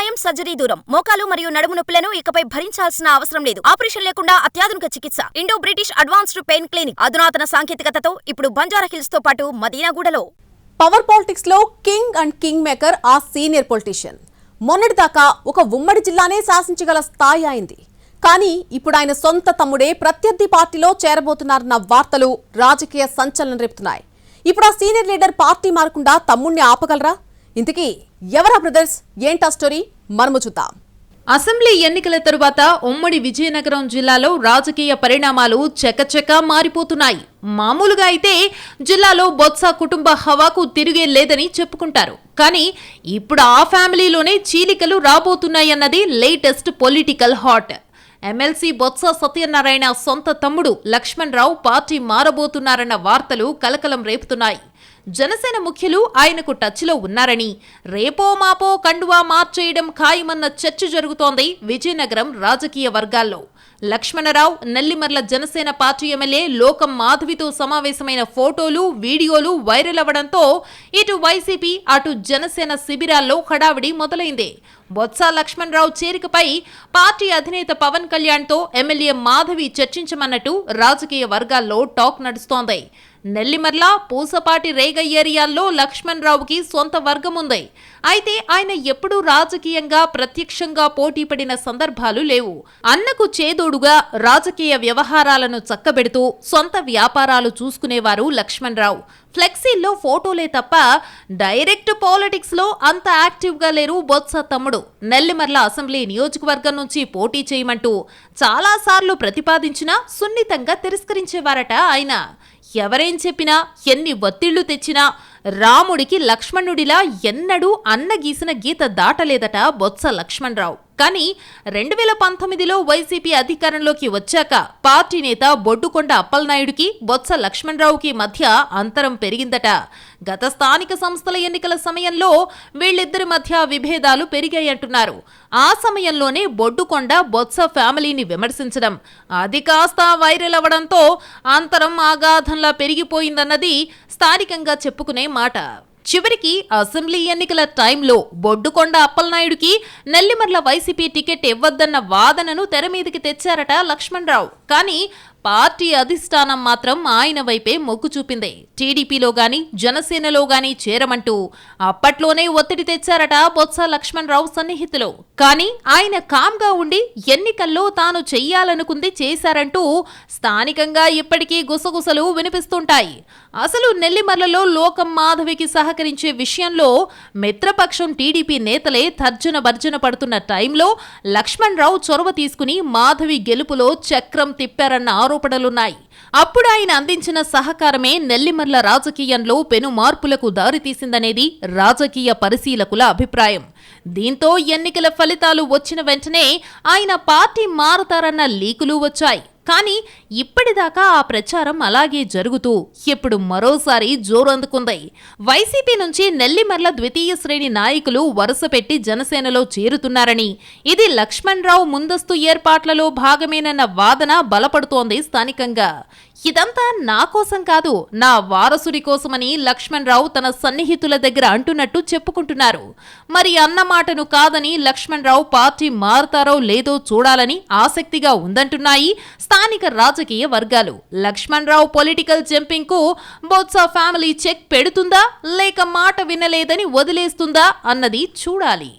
గాయం సర్జరీ దూరం. మోకాలు మరియు నడుము నొప్పులను ఇకపై భరించాల్సిన అవసరం లేదు. ఆపరేషన్ లేకుండా అత్యాధునిక చికిత్స. Indo British advanced pain clinic. అధునాతన సాంకేతికతతో ఇప్పుడు బంజారా హిల్స్తో పాటు మదీనాగూడలో. పవర్ పాలిటిక్స్లో కింగ్ అండ్ కింగ్ మేకర్ ఆ సీనియర్ పొలిటీషియన్. మొన్నటిదాకా ఒక ఉమ్మడి జిల్లానే శాసించగల స్థాయి అయింది. కానీ ఇప్పుడు ఆయన సొంత తమ్ముడే ప్రత్యర్థి పార్టీలో చేరబోతున్నారన్న వార్తలు రాజకీయ సంచలనం రేపుతున్నాయి. ఇప్పుడు ఆ సీనియర్ లీడర్ పార్టీ మారకుండా తమ్ముణ్ణి ఆపగలరా? ఇంతకీ ఎవరా బ్రదర్స్? ఏంటా స్టోరీ? మనము చూద్దాం. అసెంబ్లీ ఎన్నికల తరువాత ఉమ్మడి విజయనగరం జిల్లాలో రాజకీయ పరిణామాలు చకచకా మారిపోతున్నాయి. మామూలుగా అయితే జిల్లాలో బొత్స కుటుంబ హవాకు తిరిగే లేదని చెప్పుకుంటారు. కానీ ఇప్పుడు ఆ ఫ్యామిలీలోనే చీలికలు రాబోతున్నాయన్నది latest political hot. MLC Botsa Satyanarayana సొంత తమ్ముడు లక్ష్మణ్ రావు పార్టీ మారబోతున్నారన్న వార్తలు కలకలం రేపుతున్నాయి. జనసేన ముఖ్యులు ఆయనకు టచ్లో ఉన్నారని రేపో మాపో కండువా మార్చేయడం ఖాయమన్న చర్చ జరుగుతోంది విజయనగరం రాజకీయ వర్గాల్లో. లక్ష్మణరావు నెల్లిమర్ల జనసేన పార్టీ ఎమ్మెల్యే లోకం మాధవితో సమావేశమైన ఫోటోలు వీడియోలు వైరల్ అవ్వడంతో ఇటు వైసీపీ అటు జనసేన శిబిరాల్లో హడావిడి మొదలైంది. బొత్స లక్ష్మణరావు చేరికపై పార్టీ అధినేత పవన్ కళ్యాణ్తో ఎమ్మెల్యే మాధవి చర్చించమన్నట్టు రాజకీయ వర్గాల్లో టాక్ నడుస్తోంది. నెల్లిమర్ల పూసపాటి రేగ ఏరియాల్లో లక్ష్మణ్ రావుకి సొంత వర్గం ఉంది. అయితే ఆయన ఎప్పుడూ రాజకీయంగా ప్రత్యక్షంగా పోటీ పడిన సందర్భాలు లేవు. అన్నకు చేదోడుగా రాజకీయ వ్యవహారాలను చక్కబెడుతూ సొంత వ్యాపారాలు చూసుకునేవారు లక్ష్మణ్ రావు ఫ్లెక్సీల్లో ఫోటోలే తప్ప డైరెక్ట్ పాలిటిక్స్లో అంత యాక్టివ్గా లేరు బొత్స తమ్ముడు. నెల్లిమర్ల అసెంబ్లీ నియోజకవర్గం నుంచి పోటీ చేయమంటూ చాలాసార్లు ప్రతిపాదించినా సున్నితంగా తిరస్కరించేవారట ఆయన. ఎవరేం చెప్పినా ఎన్ని ఒత్తిళ్ళు తెచ్చినా రాముడికి లక్ష్మణుడిలా ఎన్నడూ అన్న గీసిన గీత దాటలేదట బొత్స లక్ష్మణరావు. కానీ రెండు వేల పంతొమ్మిదిలో వైసీపీ అధికారంలోకి వచ్చాక పార్టీ నేత బొడ్డుకొండ అప్పలనాయుడికి బొత్స లక్ష్మణరావుకి మధ్య అంతరం పెరిగిందట. గత స్థానిక సంస్థల ఎన్నికల సమయంలో వీళ్ళిద్దరి మధ్య విభేదాలు పెరిగాయంటున్నారు. ఆ సమయంలోనే బొడ్డుకొండ బొత్స ఫ్యామిలీని విమర్శించడం అది కాస్త వైరల్ అవ్వడంతో అంతరం ఆగాధంలా పెరిగిపోయిందన్నది స్థానికంగా చెప్పుకునే మాట. చివరికి అసెంబ్లీ ఎన్నికల టైంలో బొడ్డుకొండ అప్పలనాయుడికి నెల్లిమర్ల వైసీపీ టికెట్ ఇవ్వద్దన్న వాదనను తెర మీదకి తెచ్చారట లక్ష్మణరావు. కానీ పార్టీ అధిష్టానం మాత్రం ఆయన వైపే మొగ్గు చూపింది. టీడీపీలో గాని జనసేనలో గాని చేరమంటూ అప్పట్లోనే ఒత్తిడి తెచ్చారట బొత్స లక్ష్మణరావు సన్నిహితులు. కానీ ఆయన కామ్గా ఉండి ఎన్నికల్లో తాను చెయ్యాలనుకుంది చేశారంటూ స్థానికంగా ఇప్పటికీ గుసగుసలు వినిపిస్తుంటాయి. అసలు నెల్లిమర్లలో లోకం మాధవికి సహకరించే విషయంలో మిత్రపక్షం టీడీపీ నేతలే తర్జన భర్జన పడుతున్న టైంలో లక్ష్మణ్ రావు చొరవ తీసుకుని మాధవి గెలుపులో చక్రం తిప్పారన్న ఆరోపణలున్నాయి. అప్పుడు ఆయన అందించిన సహకారమే నెల్లిమర్ల రాజకీయంలో పెను మార్పులకు దారితీసిందనేది రాజకీయ పరిశీలకుల అభిప్రాయం. దీంతో ఎన్నికల ఫలితాలు వచ్చిన వెంటనే ఆయన పార్టీ మారతారన్న లీకులు వచ్చాయి. కానీ ఇప్పటిదాకా ఆ ప్రచారం అలాగే జరుగుతూ ఇప్పుడు మరోసారి జోరందుకుంది. వైసీపీ నుంచి నెల్లిమర్ల ద్వితీయ శ్రేణి నాయకులు వరుస పెట్టి జనసేనలో చేరుతున్నారని ఇది లక్ష్మణ్ రావు ముందస్తు ఏర్పాట్లలో భాగమేనన్న వాదన బలపడుతోంది స్థానికంగా. ఇదంతా నా కోసం కాదు నా వారసుడి కోసమని లక్ష్మణ్ రావు తన సన్నిహితుల దగ్గర అంటున్నట్టు చెప్పుకుంటున్నారు. మరి అన్న మాటను కాదని లక్ష్మణ్ రావు పార్టీ మారుతారో లేదో చూడాలని ఆసక్తిగా ఉందంటున్నాయి స్థానిక రాజకీయ వర్గాలు. లక్ష్మణ్ రావు పొలిటికల్ జంపింగ్కు బొత్స ఫ్యామిలీ చెక్ పెడుతుందా లేక మాట వినలేదని వదిలేస్తుందా అన్నది చూడాలి.